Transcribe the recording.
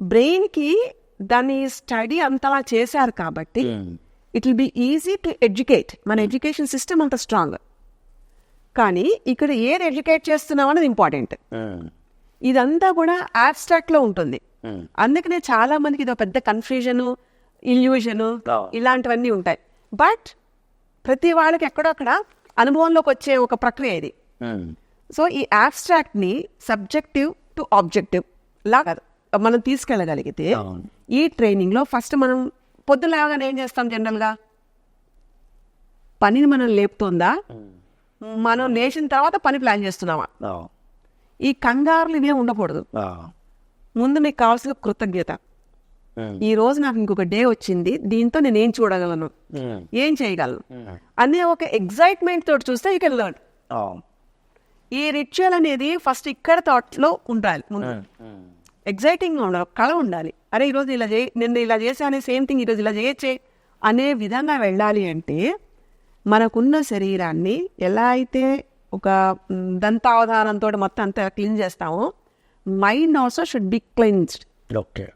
బ్రెయిన్కి దాని స్టడీ అంతలా చేశారు కాబట్టి it will be easy to educate. మన ఎడ్యుకేషన్ సిస్టమ్ అంత స్ట్రాంగ్. కానీ ఇక్కడ ఏది ఎడ్యుకేట్ చేస్తున్నాం అనేది ఇంపార్టెంట్. ఇదంతా కూడా లో ఉంటుంది. అందుకనే చాలా మందికి ఇది ఒక పెద్ద కన్ఫ్యూజన్ ఇల్యూజన్. ఇలాంటివన్నీ ఉంటాయి. బట్ ప్రతి వాళ్ళకి ఎక్కడొక్కడ అనుభవంలోకి వచ్చే ఒక ప్రక్రియ ఇది. సో ఈ ని సబ్జెక్టివ్ టు ఆబ్జెక్టివ్ లాగా మనం తీసుకెళ్ళగలిగితే. ఈ ట్రైనింగ్లో ఫస్ట్ మనం పొద్దున లేవగానే ఏం చేస్తాం జనరల్గా పనిని మనం లేపుతోందా? మనం లేచిన తర్వాత పని ప్లాన్ చేస్తున్నామా? ఈ కంగారులు ఇవే ఉండకూడదు. ముందు నీకు కావాల్సిన కృతజ్ఞత. ఈ రోజు నాకు ఇంకొక డే వచ్చింది దీంతో నేను ఏం చూడగలను? ఏం చేయగలను? అనే ఒక ఎగ్జైట్మెంట్ తోటి చూస్తే యూ కెన్ లర్న్ ఈ రిచువల్ అనేది ఫస్ట్ ఇక్కడ థాట్లో ఉండాలి ముందు. ఎగ్జైటింగ్గా ఉండాలి కళ ఉండాలి. అరే ఈరోజు ఇలా చేయి నిన్న ఇలా చేశానే సేమ్ థింగ్ ఈరోజు ఇలా చేయొచ్చే అనే విధంగా వెళ్ళాలి అంటే మనకున్న శరీరాన్ని ఎలా అయితే ఒక దంతావధానంతో మొత్తం అంతా క్లీన్ చేస్తామో mind also should be cleansed okay